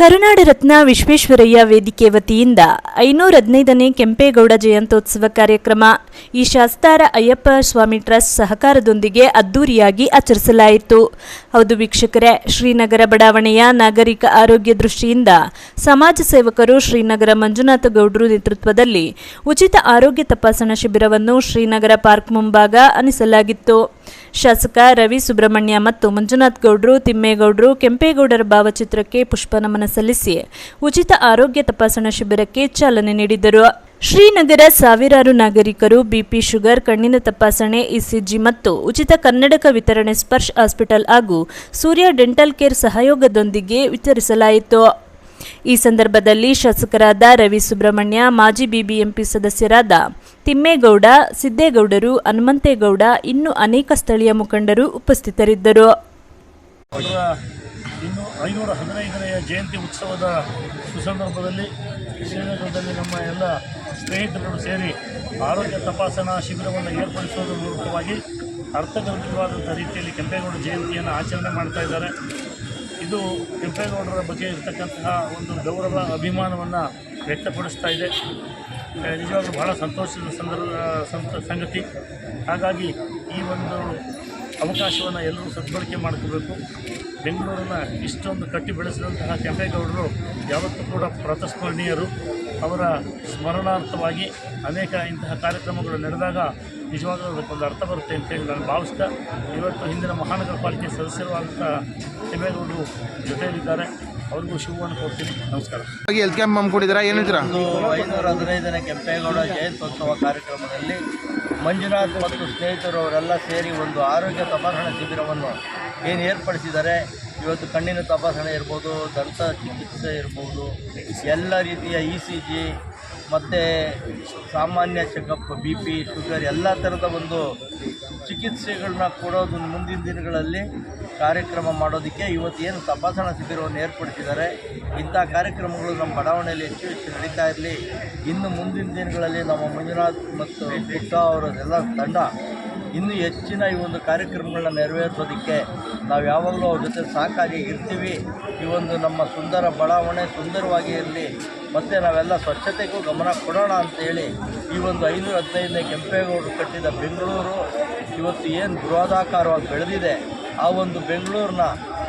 ಕರುನಾಡ ರತ್ನ ವಿಶ್ವೇಶ್ವರಯ್ಯ ವೇದಿಕೆ ವತಿಯಿಂದ ಐನೂರ ಹದಿನೈದನೇ ಕೆಂಪೇಗೌಡ ಜಯಂತ್ಯೋತ್ಸವ ಕಾರ್ಯಕ್ರಮ ಈ ಶಾಸ್ತಾರ ಅಯ್ಯಪ್ಪ ಸ್ವಾಮಿ ಟ್ರಸ್ಟ್ ಸಹಕಾರದೊಂದಿಗೆ ಅದ್ದೂರಿಯಾಗಿ ಆಚರಿಸಲಾಯಿತು. ಹೌದು ವೀಕ್ಷಕರೇ, ಶ್ರೀನಗರ ಬಡಾವಣೆಯ ನಾಗರಿಕ ಆರೋಗ್ಯ ದೃಷ್ಟಿಯಿಂದ ಸಮಾಜ ಸೇವಕರು ಶ್ರೀನಗರ ಮಂಜುನಾಥ ಗೌಡ್ರು ನೇತೃತ್ವದಲ್ಲಿ ಉಚಿತ ಆರೋಗ್ಯ ತಪಾಸಣಾ ಶಿಬಿರವನ್ನು ಶ್ರೀನಗರ ಪಾರ್ಕ್ ಮುಂಭಾಗ ಅನಿಸಲಾಗಿತ್ತು. ಶಾಸಕ ರವಿ ಸುಬ್ರಹ್ಮಣ್ಯ ಮತ್ತು ಮಂಜುನಾಥ್ ಗೌಡ್ರು, ತಿಮ್ಮೇಗೌಡರು, ಕೆಂಪೇಗೌಡರ ಭಾವಚಿತ್ರಕ್ಕೆ ಪುಷ್ಪನಮನ ಸಲ್ಲಿಸಿ ಉಚಿತ ಆರೋಗ್ಯ ತಪಾಸಣಾ ಶಿಬಿರಕ್ಕೆ ಚಾಲನೆ ನೀಡಿದರು. ಶ್ರೀನಗರ ಸಾವಿರಾರು ನಾಗರಿಕರು ಬಿಪಿ ಶುಗರ್, ಕಣ್ಣಿನ ತಪಾಸಣೆ, ಇಸಿಜಿ ಮತ್ತು ಉಚಿತ ಕನ್ನಡಕ ವಿತರಣೆ ಸ್ಪರ್ಶ್ ಹಾಸ್ಪಿಟಲ್ ಹಾಗೂ ಸೂರ್ಯ ಡೆಂಟಲ್ ಕೇರ್ ಸಹಯೋಗದೊಂದಿಗೆ ವಿತರಿಸಲಾಯಿತು. ಈ ಸಂದರ್ಭದಲ್ಲಿ ಶಾಸಕರಾದ ರವಿ ಸುಬ್ರಹ್ಮಣ್ಯ, ಮಾಜಿ ಬಿಬಿಎಂಪಿ ಸದಸ್ಯರಾದ ತಿಮ್ಮೇಗೌಡ, ಸಿದ್ದೇಗೌಡರು, ಹನುಮಂತೇಗೌಡ, ಇನ್ನೂ ಅನೇಕ ಸ್ಥಳೀಯ ಮುಖಂಡರು ಉಪಸ್ಥಿತರಿದ್ದರು. ಇನ್ನು ಐನೂರ ಹದಿನೈದನೆಯ ಜಯಂತಿ ಉತ್ಸವದ ಸುಸಂದರ್ಭದಲ್ಲಿ ಶ್ರೀನಗರದಲ್ಲಿ ನಮ್ಮ ಎಲ್ಲ ಸ್ನೇಹಿತರು ಸೇರಿ ಆರೋಗ್ಯ ತಪಾಸಣಾ ಶಿಬಿರವನ್ನು ಏರ್ಪಡಿಸುವುದರ ಮೂಲಕವಾಗಿ ಅರ್ಥಗರ್ಭಿತವಾದಂಥ ರೀತಿಯಲ್ಲಿ ಕೆಂಪೇಗೌಡ ಜಯಂತಿಯನ್ನು ಆಚರಣೆ ಮಾಡ್ತಾ ಇದ್ದಾರೆ. ಇದು ಕೆಂಪೇಗೌಡರ ಬಗ್ಗೆ ಇರತಕ್ಕಂತಹ ಒಂದು ಗೌರವ, ಅಭಿಮಾನವನ್ನು ವ್ಯಕ್ತಪಡಿಸ್ತಾ ಇದೆ. ನಿಜವಾಗ ನಿಜವಾಗ್ಲೂ ಬಹಳ ಸಂತೋಷದ ಸಂದರ್ಭ ಸಂತ, ಸಂಗತಿ. ಹಾಗಾಗಿ ಈ ಒಂದು ಅವಕಾಶವನ್ನು ಎಲ್ಲರೂ ಸದ್ಬಳಕೆ ಮಾಡ್ಕೋಬೇಕು. ಬೆಂಗಳೂರನ್ನು ಇಷ್ಟೊಂದು ಕಟ್ಟಿ ಬೆಳೆಸಿದಂತಹ ಕೆಂಪೇಗೌಡರು ಯಾವತ್ತೂ ಕೂಡ ಪ್ರತಸ್ಮರಣೀಯರು. ಅವರ ಸ್ಮರಣಾರ್ಥವಾಗಿ ಅನೇಕ ಇಂತಹ ಕಾರ್ಯಕ್ರಮಗಳು ನಡೆದಾಗ ನಿಜವಾಗಲೂ ಅದಕ್ಕೊಂದು ಅರ್ಥ ಬರುತ್ತೆ ಅಂತೇಳಿ ನಾನು ಭಾವಿಸ್ತಾ ಇವತ್ತು ಹಿಂದಿನ ಮಹಾನಗರ ಪಾಲಿಕೆ ಸದಸ್ಯರು ಆದಂಥ ಕೆಂಪೇಗೌಡರು ಜೊತೆಯಲ್ಲಿದ್ದಾರೆ. ಅವ್ರಿಗೂ ಶುಭವನ್ನು ಕೊಡ್ತೀನಿ ನಮಸ್ಕಾರ. ಹೋಗಿ ಹೆಲ್ತ್ ಕ್ಯಾಂಪ್ ಹಮ್ಮಿಕೊಂಡಿದ್ದೀರಾ ಏನು ಹೇಳ್ತೀರಾ? ಐನೂರ ಹದಿನೈದನೇ ಕೆಂಪೇಗೌಡ ಜಯಂತ್ಯೋತ್ಸವ ಕಾರ್ಯಕ್ರಮದಲ್ಲಿ ಮಂಜುನಾಥ್ ಮತ್ತು ಸ್ನೇಹಿತರು ಅವರೆಲ್ಲ ಸೇರಿ ಒಂದು ಆರೋಗ್ಯ ತಪಾಸಣಾ ಶಿಬಿರವನ್ನು ಏನು ಏರ್ಪಡಿಸಿದ್ದಾರೆ? ಇವತ್ತು ಕಣ್ಣಿನ ತಪಾಸಣೆ ಇರ್ಬೋದು, ದಂತ ಚಿಕಿತ್ಸೆ ಇರ್ಬೋದು, ಎಲ್ಲ ರೀತಿಯ ಇ ಸಿ ಜಿ ಮತ್ತು ಸಾಮಾನ್ಯ ಚೆಕಪ್ ಬಿ ಪಿ ಶುಗರ್ ಎಲ್ಲ ಥರದ ಒಂದು ಚಿಕಿತ್ಸೆಗಳನ್ನ ಕೊಡೋದು ಮುಂದಿನ ದಿನಗಳಲ್ಲಿ ಕಾರ್ಯಕ್ರಮ ಮಾಡೋದಕ್ಕೆ ಇವತ್ತು ಏನು ತಪಾಸಣಾ ಶಿಬಿರವನ್ನು ಏರ್ಪಡಿಸಿದ್ದಾರೆ. ಇಂಥ ಕಾರ್ಯಕ್ರಮಗಳು ನಮ್ಮ ಬಡಾವಣೆಯಲ್ಲಿ ಹೆಚ್ಚು ಹೆಚ್ಚು ನಡೀತಾ ಇರಲಿ. ಇನ್ನು ಮುಂದಿನ ದಿನಗಳಲ್ಲಿ ನಮ್ಮ ಮಂಜುನಾಥ್ ಮತ್ತು ಪುಟ್ಟ ಅವರದೆಲ್ಲ ತಂಡ ಇನ್ನೂ ಹೆಚ್ಚಿನ ಈ ಒಂದು ಕಾರ್ಯಕ್ರಮಗಳನ್ನ ನೆರವೇರಿಸೋದಕ್ಕೆ ನಾವು ಯಾವಾಗಲೂ ಅವ್ರ ಜೊತೆ ಸಾಕಾಗಿ ಇರ್ತೀವಿ. ಈ ಒಂದು ನಮ್ಮ ಸುಂದರ ಬಡಾವಣೆ ಸುಂದರವಾಗಿ ಇರಲಿ. ಮತ್ತು ನಾವೆಲ್ಲ ಸ್ವಚ್ಛತೆಗೂ ಗಮನ ಕೊಡೋಣ ಅಂತೇಳಿ ಈ ಒಂದು ಐನೂರ ಹದಿನೈದನೇ ಕೆಂಪೇಗೌಡರು ಕಟ್ಟಿದ ಬೆಂಗಳೂರು ಇವತ್ತು ಏನು ಬೃಹದಾಕಾರವಾಗಿ ಬೆಳೆದಿದೆ. ಆ ಒಂದು ಬೆಂಗಳೂರನ್ನ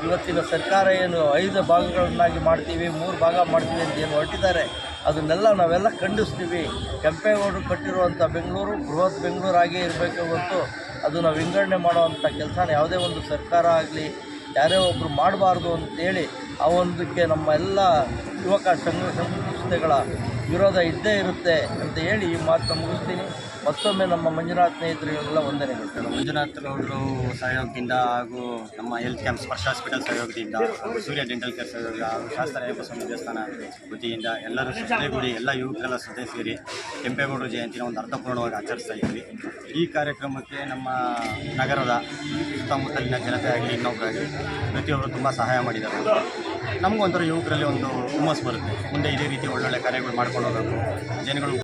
ಇವತ್ತಿನ ಸರ್ಕಾರ ಏನು ಐದು ಭಾಗಗಳನ್ನಾಗಿ ಮಾಡ್ತೀವಿ, ಮೂರು ಭಾಗ ಮಾಡ್ತೀವಿ ಅಂತ ಏನು ಹೊರಟಿದ್ದಾರೆ. ಅದನ್ನೆಲ್ಲ ನಾವೆಲ್ಲ ಖಂಡಿಸ್ತೀವಿ. ಕೆಂಪೇಗೌಡರು ಕಟ್ಟಿರುವಂಥ ಬೆಂಗಳೂರು, ಬೃಹತ್ ಬೆಂಗಳೂರಾಗೇ ಇರಬೇಕು ಹೊರತು ಅದನ್ನು ವಿಂಗಡಣೆ ಮಾಡುವಂಥ ಕೆಲಸನ ಯಾವುದೇ ಒಂದು ಸರ್ಕಾರ ಆಗಲಿ, ಯಾರೇ ಒಬ್ಬರು ಮಾಡಬಾರ್ದು ಅಂತೇಳಿ ಆ ಒಂದಕ್ಕೆ ನಮ್ಮ ಎಲ್ಲ ಯುವಕ ಸಂಘ ಸಂಸ್ಥೆಗಳ ವಿರೋಧ ಇದ್ದೇ ಇರುತ್ತೆ ಅಂತ ಹೇಳಿ ಈ ಮಾತನ್ನು ಮುಗಿಸ್ತೀನಿ. ಮತ್ತೊಮ್ಮೆ ನಮ್ಮ ಮಂಜುನಾಥ್ ಸ್ನೇಹಿತರಿಗೆಲ್ಲ ವಂದನೆಗಳು ಮಂಜುನಾಥ್ ಗೌಡರು ಸಹಯೋಗದಿಂದ ಹಾಗೂ ನಮ್ಮ ಹೆಲ್ತ್ ಕ್ಯಾಂಪ್ ಸ್ಪರ್ಶ ಹಾಸ್ಪಿಟಲ್ ಸಹಯೋಗದಿಂದ ಸೂರ್ಯ ಡೆಂಟಲ್ ಕೇರ್ ಸಹಯೋಗ ಹಾಗೂ ಶಾಸ್ತ್ರ ದೇವಸ್ಥಾನ ವತಿಯಿಂದ ಎಲ್ಲರೂ ಜೊತೆಗೂಡಿ ಎಲ್ಲ ಯುವಕರೆಲ್ಲ ಜೊತೆ ಸೇರಿ ಕೆಂಪೇಗೌಡರ ಜಯಂತಿನ ಒಂದು ಅರ್ಥಪೂರ್ಣವಾಗಿ ಆಚರಿಸ್ತಾ ಇದ್ವಿ. ಈ ಕಾರ್ಯಕ್ರಮಕ್ಕೆ ನಮ್ಮ ನಗರದ ಸುತ್ತಮುತ್ತಲಿನ ಜನತೆ ಆಗಲಿ ಇನ್ನೊಬ್ಬರಾಗಲಿ ಪ್ರತಿಯೊಬ್ಬರು ತುಂಬ ಸಹಾಯ ಮಾಡಿದ್ದಾರೆ. ನಮಗೂ ಒಂಥರ ಯುವಕರಲ್ಲಿ ಒಂದು ಹುಮ್ಮಸ್ ಬರುತ್ತೆ. ಮುಂದೆ ಇದೇ ರೀತಿ ಒಳ್ಳೊಳ್ಳೆ ಕಾರ್ಯಗಳು ಮಾಡ್ಕೊಂಡು ಹೋಗಬೇಕು. ಜನಗಳು